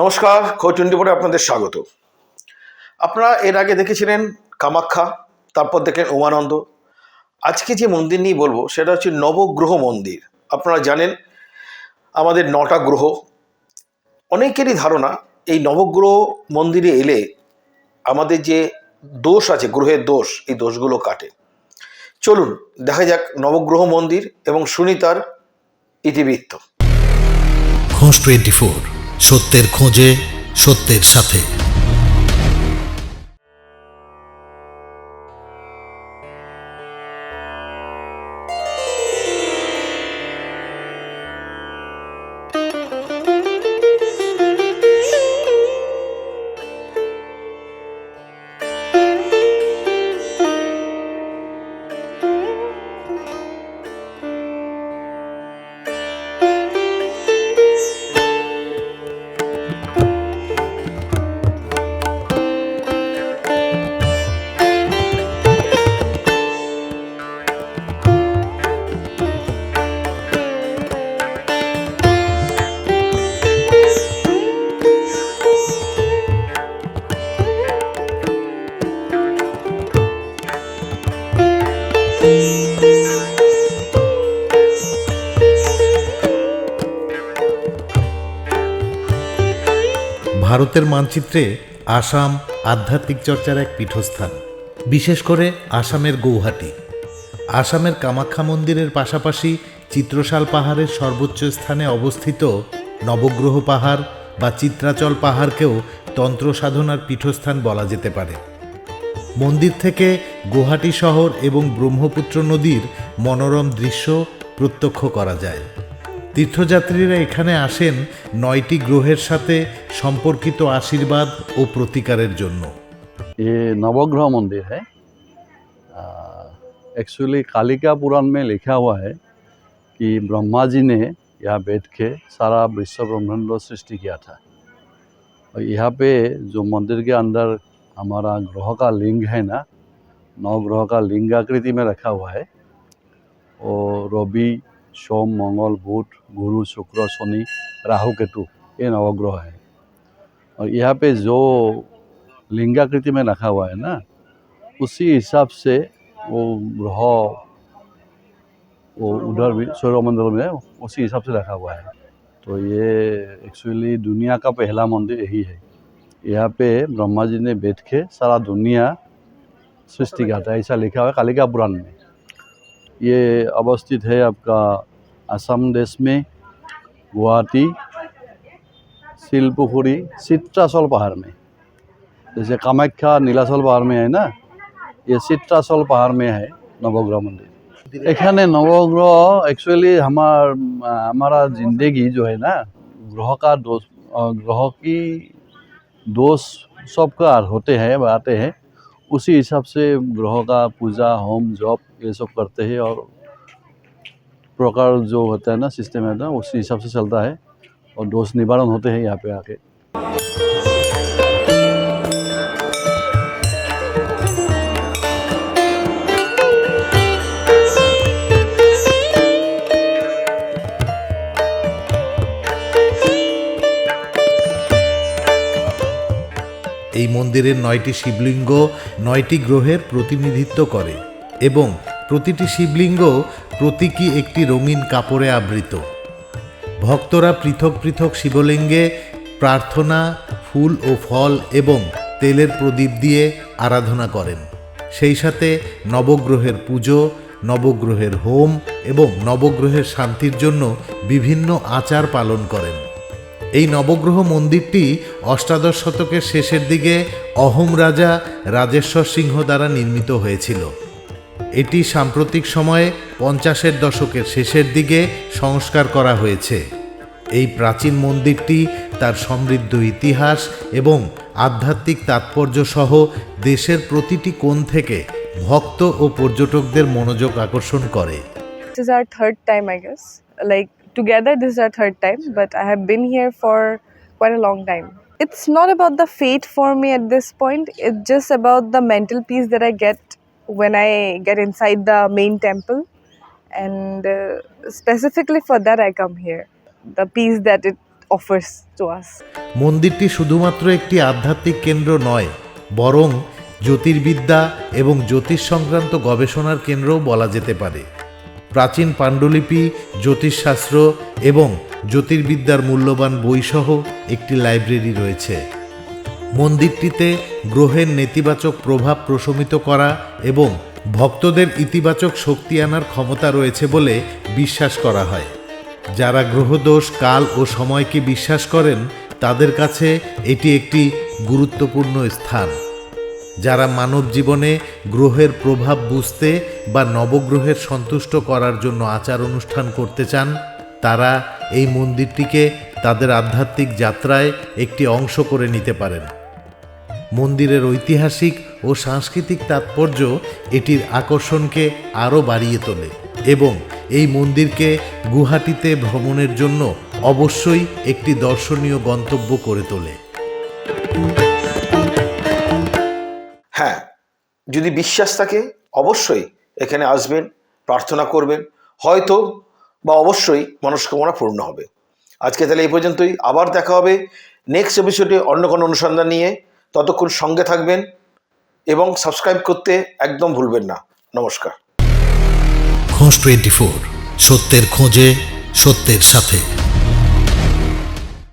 নমস্কার খোঁজ টোয়েন্টি ফোরে আপনাদের স্বাগত। আপনারা এর আগে দেখেছিলেন কামাখ্যা, তারপর দেখলেন উমানন্দ। আজকে যে মন্দির নিয়ে বলব, সেটা হচ্ছে নবগ্রহ মন্দির। আপনারা জানেন, আমাদের নটা গ্রহ। অনেকেরই ধারণা, এই নবগ্রহ মন্দিরে এলে আমাদের যে দোষ আছে, গ্রহের দোষ, এই দোষগুলো কাটে। চলুন, দেখা যাক নবগ্রহ মন্দির এবং শুনি তার ইতিবৃত্ত টোয়েন্টি ফোর। সত্যের খোঁজে সত্যের সাথে। ভারতের মানচিত্রে আসাম আধ্যাত্মিক চর্চার এক পীঠস্থান, বিশেষ করে আসামের গৌহাটি। আসামের কামাখ্যা মন্দিরের পাশাপাশি চিত্রশাল পাহাড়ের সর্বোচ্চ স্থানে অবস্থিত নবগ্রহ পাহাড় বা চিত্রাচল পাহাড়কেও তন্ত্র সাধনার পীঠস্থান বলা যেতে পারে। মন্দির থেকে গুয়াহাটি শহর এবং ব্রহ্মপুত্র নদীর মনোরম দৃশ্য প্রত্যক্ষ করা যায়। তীর্থযাত্রীরা এখানে আসেন নয়টি গ্রহের সাথে সম্পর্কিত আশীর্বাদ ও প্রতিকারের জন্য ये नवग्रह मंदिर है एक्चुअली कालिका पुराण में लिखा हुआ है कि ब्रह्मा जी ने यहाँ बैठ के सारा विश्व ब्रह्मांड सृष्टि किया था और यहाँ पे जो मंदिर के अंदर हमारा ग्रह का लिंग है ना नौ ग्रह का लिंग आकृति में रखा हुआ है और रवि सोम, मंगल, बुध, गुरु, शुक्र, शनि, राहु, केतु, ये नवग्रह है। और यहाँ पे जो लिंगाकृति में रखा हुआ है ना, उसी हिसाब से वो ग्रह, वो उधर भी, सौरमंडल में उसी हिसाब से रखा हुआ है। तो ये एक्चुअली दुनिया का पहला मंदिर यही है। यहाँ पे ब्रह्मा जी ने बैठ के सारा दुनिया सृष्टि किया था ऐसा लिखा हुआ है, कालिका पुराण में। ये अवस्थित है आपका असम देश में गुवाहाटी शिलपुखुरी चित्राचल पहाड़ में जैसे कामाख्या नीलाचल पहाड़ में है ना ये चित्राचल पहाड़ में है नवग्रह मंदिर এখানে নবগ্রহ एक्चुअली हमार हमारा जिंदगी जो है ना ग्रह का दोष अ, ग्रह की दोष सबका होते हैं आते हैं उसी हिसाब से ग्रहों का पूजा, होम, जॉब ये सब करते हैं और प्रकार जो होता है ना, सिस्टम है ना, उसी हिसाब से चलता है और दोष निवारण होते हैं यहाँ पे आके। এই মন্দিরের নয়টি শিবলিঙ্গ নয়টি গ্রহের প্রতিনিধিত্ব করে এবং প্রতিটি শিবলিঙ্গ প্রতীকী একটি রঙিন কাপড়ে আবৃত। ভক্তরা পৃথক পৃথক শিবলিঙ্গে প্রার্থনা, ফুল ও ফল এবং তেলের প্রদীপ দিয়ে আরাধনা করেন। সেই সাথে নবগ্রহের পুজো, নবগ্রহের হোম এবং নবগ্রহের শান্তির জন্য বিভিন্ন আচার পালন করেন। এই নবগ্রহ মন্দিরটি অষ্টাদশ শতকের শেষের দিকে অহোম রাজা রাজেশ্বর সিংহ দ্বারা নির্মিত হয়েছিল। এটি সাম্প্রতিক সময়ে পঞ্চাশের দশকের শেষের দিকে সংস্কার করা হয়েছে। এই প্রাচীন মন্দিরটি তার সমৃদ্ধ ইতিহাস এবং আধ্যাত্মিক তাৎপর্য সহ দেশের প্রতিটি কোণ থেকে ভক্ত ও পর্যটকদের মনোযোগ আকর্ষণ করে। This is our together, this is our third time, but I have been here for quite a long time. It's not about the fate for me at this point, it's just about the mental peace that I get when I get inside the main temple. And uh, specifically for that, I come here. The peace that it offers to us. মন্দিরটি শুধুমাত্র একটি আধ্যাত্মিক কেন্দ্র নয় বরং জ্যোতির্বিদ্যা এবং জ্যোতিষ সংক্রান্ত গবেষণার কেন্দ্রও বলা যেতে পারে প্রাচীন পাণ্ডুলিপি, জ্যোতিষশাস্ত্র এবং জ্যোতির্বিদ্যার মূল্যবান বইসহ একটি লাইব্রেরি রয়েছে। মন্দিরটিতে গ্রহের নেতিবাচক প্রভাব প্রশমিত করা এবং ভক্তদের ইতিবাচক শক্তি আনার ক্ষমতা রয়েছে বলে বিশ্বাস করা হয়। যারা গ্রহদোষ, কাল ও সময়কে বিশ্বাস করেন, তাদের কাছে এটি একটি গুরুত্বপূর্ণ স্থান। যারা মানব জীবনে গ্রহের প্রভাব বুঝতে বা নবগ্রহের সন্তুষ্ট করার জন্য আচার অনুষ্ঠান করতে চান, তারা এই মন্দিরটিকে তাদের আধ্যাত্মিক যাত্রায় একটি অংশ করে নিতে পারেন। মন্দিরের ঐতিহাসিক ও সাংস্কৃতিক তাৎপর্য এটির আকর্ষণকে আরও বাড়িয়ে তোলে এবং এই মন্দিরকে গুয়াহাটিতে ভ্রমণের জন্য অবশ্যই একটি দর্শনীয় গন্তব্য করে তোলে। যদি বিশ্বাস থাকে, অবশ্যই এখানে আসবেন, প্রার্থনা করবেন, হয়তো বা অবশ্যই মনস্কামনা পূর্ণ হবে। আজকে তাহলে এই পর্যন্তই, আবার দেখা হবে নেক্সট এপিসোডে অন্য কোনো অনুসন্ধান নিয়ে। ততক্ষণ সঙ্গে থাকবেন এবং সাবস্ক্রাইব করতে একদম ভুলবেন না। নমস্কার। খোঁজ টোয়েন্টি ফোর সত্যের খোঁজে, সত্যের সাথে।